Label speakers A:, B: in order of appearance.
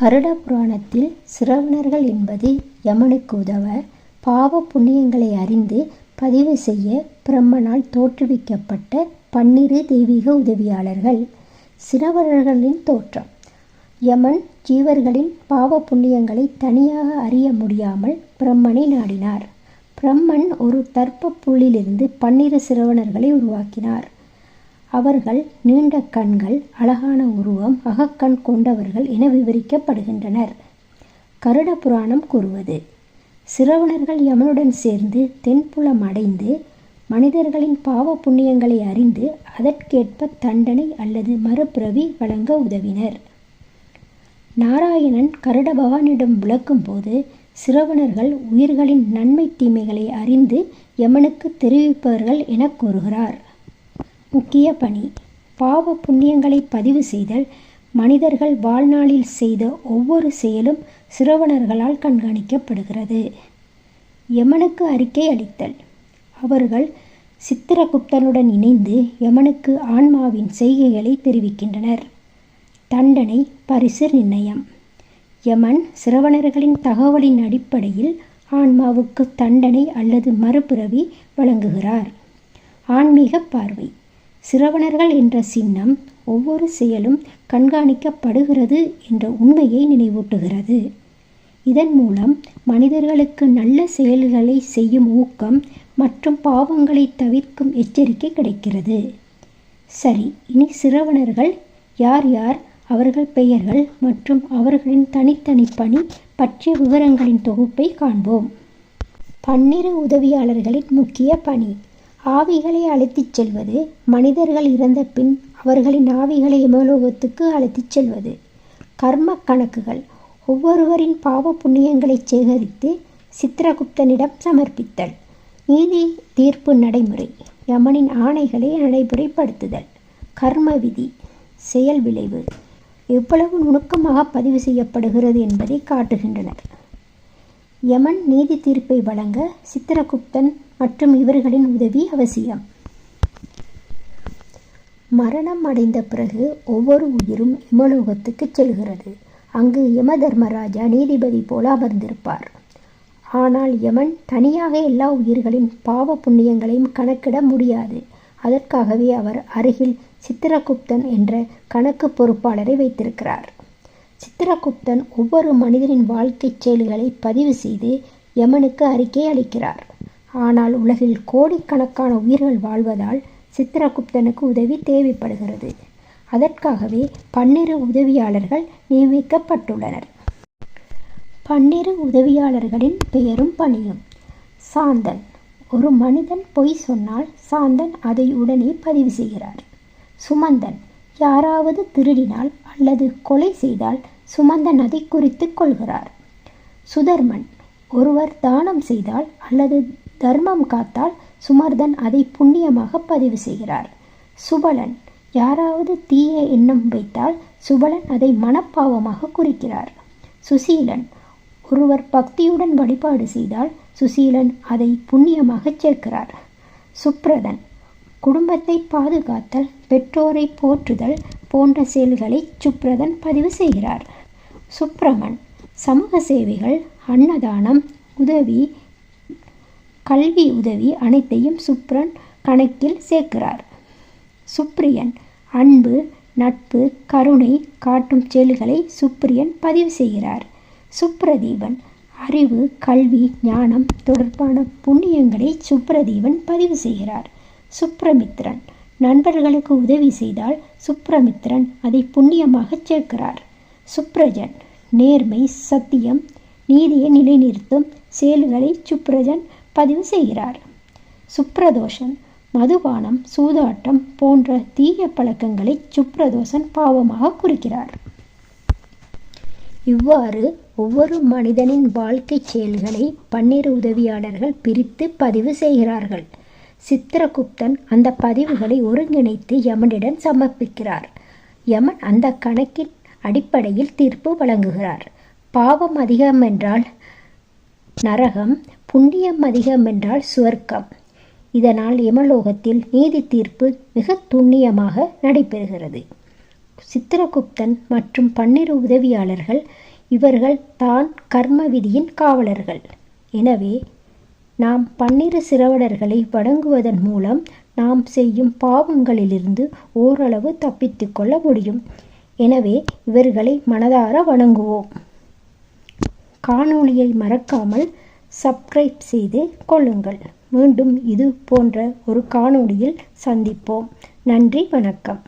A: கருட புராணத்தில் சிரவணர்கள் என்பது யமனுக்கு உதவ பாவ புண்ணியங்களை அறிந்து பதிவு செய்ய பிரம்மனால் தோற்றுவிக்கப்பட்ட பன்னிரு தெய்வீக உதவியாளர்கள். சிரவணர்களின் தோற்றம். யமன் ஜீவர்களின் பாவ புண்ணியங்களை தனியாக அறிய முடியாமல் பிரம்மனை நாடினார். பிரம்மன் ஒரு தர்ப்ப புள்ளிலிருந்து பன்னிரு சிரவணர்களை உருவாக்கினார். அவர்கள் நீண்ட கண்கள் அழகான உருவம் அகக்கண் கொண்டவர்கள் என விவரிக்கப்படுகின்றனர். கருட புராணம் கூறுவது சிரவணர்கள் யமனுடன் சேர்ந்து தென்புலம் அடைந்து மனிதர்களின் பாவ புண்ணியங்களை அறிந்து அதற்கேற்ப தண்டனை அல்லது மறுபிறவி வழங்க உதவினர். நாராயணன் கருட பவானிடம் விளக்கும்போது சிரவணர்கள் உயிர்களின் நன்மை தீமைகளை அறிந்து யமனுக்கு தெரிவிப்பவர்கள் என கூறுகிறார். முக்கிய பணி. பாவ புண்ணியங்களை பதிவு செய்தல் மனிதர்கள் வாழ்நாளில் செய்த ஒவ்வொரு செயலும் சிரவணர்களால் கண்காணிக்கப்படுகிறது. யமனுக்கு அறிக்கை அளித்தல். அவர்கள் சித்திரகுப்தனுடன் இணைந்து யமனுக்கு ஆன்மாவின் செய்கைகளை தெரிவிக்கின்றனர். தண்டனை பரிசு நிர்ணயம். யமன் சிரவணர்களின் தகவலின் அடிப்படையில் ஆன்மாவுக்கு தண்டனை அல்லது மறுபிறவி வழங்குகிறார். ஆன்மீக பார்வை. சிரவணர்கள் என்ற சின்னம் ஒவ்வொரு செயலும் கண்காணிக்கப்படுகிறது என்ற உண்மையை நினைவூட்டுகிறது. இதன் மூலம் மனிதர்களுக்கு நல்ல செயல்களை செய்யும் ஊக்கம் மற்றும் பாவங்களை தவிர்க்கும் எச்சரிக்கை கிடைக்கிறது. சரி இனி சிரவணர்கள் யார் யார் அவர்கள் பெயர்கள் மற்றும் அவர்களின் தனித்தனி பணி பற்றிய விவரங்களின் தொகுப்பை காண்போம். பன்னிரு உதவியாளர்களின் முக்கிய பணி. ஆவிகளை அழைத்துச் செல்வது மனிதர்கள் இறந்த பின் அவர்களின் ஆவிகளை இமலோகத்துக்கு அழைத்துச் செல்வது. கர்ம கணக்குகள் ஒவ்வொருவரின் பாவ புண்ணியங்களை சேகரித்து சித்திரகுப்தனிடம் சமர்ப்பித்தல். நீதி தீர்ப்பு நடைமுறை யமனின் ஆணைகளை நடைமுறைப்படுத்துதல். கர்ம விதி செயல் விளைவு எவ்வளவு நுணுக்கமாக பதிவு செய்யப்படுகிறது என்பதை காட்டுகின்றனர் யமன் நீதி தீர்ப்பை வழங்க சித்திரகுப்தன் மற்றும் இவர்களின் உதவி அவசியம். மரணம் அடைந்த பிறகு ஒவ்வொரு உயிரும் இமலோகத்துக்கு செல்கிறது. அங்கு யம தர்மராஜா நீதிபதி போல அமர்ந்திருப்பார். ஆனால் யமன் தனியாக எல்லா உயிர்களின் பாவ புண்ணியங்களையும் கணக்கிட முடியாது. அதற்காகவே அவர் அருகில் சித்திரகுப்தன் என்ற கணக்கு பொறுப்பாளரை வைத்திருக்கிறார். சித்திரகுப்தன் ஒவ்வொரு மனிதனின் வாழ்க்கைச் செயல்களை பதிவு செய்து யமனுக்கு அறிக்கை அளிக்கிறார். ஆனால் உலகில் கோடிக்கணக்கான உயிர்கள் வாழ்வதால் சித்திரகுப்தனுக்கு உதவி தேவைப்படுகிறது. அதற்காகவே பன்னிரு உதவியாளர்கள் நியமிக்கப்பட்டுள்ளனர். பன்னிரு உதவியாளர்களின் பெயரும் பணியும். சாந்தன். ஒரு மனிதன் பொய் சொன்னால் சாந்தன் அதை உடனே பதிவு செய்கிறார். சுமந்தன். யாராவது திருடினால் அல்லது கொலை செய்தால் சுமந்தன் அதை குறித்து கொள்கிறார். சுதர்மன் ஒருவர் தானம் செய்தால் அல்லது தர்மம் காத்தால் சுமர்தன் அதை புண்ணியமாக பதிவு செய்கிறார். சுபலன் யாராவது தீய எண்ணம் வைத்தால் சுபலன் அதை மனப்பாவமாக குறிக்கிறார். சுசீலன் ஒருவர் பக்தியுடன் வழிபாடு செய்தால் சுசீலன் அதை புண்ணியமாக சேர்க்கிறார். சுப்ரதன் குடும்பத்தை பாதுகாத்தல் பெற்றோரை போற்றுதல் போன்ற செயல்களை சுப்ரதன் பதிவு செய்கிறார். சுப்ரமன் சமூக சேவைகள் அன்னதானம் உதவி கல்வி உதவி அனைத்தையும் சுப்ரன் கணக்கில் சேர்க்கிறார். சுப்ரியன் அன்பு நட்பு கருணை காட்டும் செயல்களை சுப்ரியன் பதிவு செய்கிறார். சுப்ரதீபன் அறிவு கல்வி ஞானம் தொடர்பான புண்ணியங்களை சுப்ரதீபன் பதிவு செய்கிறார். சுப்ரமித்ரன். நண்பர்களுக்கு உதவி செய்தால் சுப்ரமித்ரன் அதை புண்ணியமாக சேர்க்கிறார். சுப்ரஜன் நேர்மை சத்தியம் நீதியை நிலைநிறுத்தும் செயல்களை சுப்ரஜன் பதிவு செய்கிறார். சுப்ரதோஷன் மதுபானம் சூதாட்டம் போன்ற தீய பழக்கங்களை சுப்ரதோஷன் பாவமாக குறிக்கிறார். இவ்வாறு ஒவ்வொரு மனிதனின் வாழ்க்கை செயல்களை பன்னிரு உதவியாளர்கள் பிரித்து பதிவு செய்கிறார்கள். சித்திரகுப்தன் அந்த பதிவுகளை ஒருங்கிணைத்து யமனிடம் சமர்ப்பிக்கிறார். யமன் அந்த கணக்கின் அடிப்படையில் தீர்ப்பு வழங்குகிறார். பாவம் அதிகம் என்றால் நரகம் புண்ணியம் அதிகம் என்றால் சுவர்க்கம். இதனால் யமலோகத்தில் நீதி தீர்ப்பு மிக துண்ணியமாக நடைபெறுகிறது. சித்திரகுப்தன் மற்றும் பன்னிரு உதவியாளர்கள் இவர்கள் தான் கர்ம விதியின் காவலர்கள். எனவே நாம் பன்னிரு சிரவணர்களை வணங்குவதன் மூலம் நாம் செய்யும் பாவங்களிலிருந்து ஓரளவு தப்பித்து கொள்ள முடியும். எனவே இவர்களை மனதார வணங்குவோம். காணொளியை மறக்காமல் சப்ஸ்கிரைப் செய்து கொள்ளுங்கள். மீண்டும் இது போன்ற ஒரு காணொளியில் சந்திப்போம். நன்றி வணக்கம்.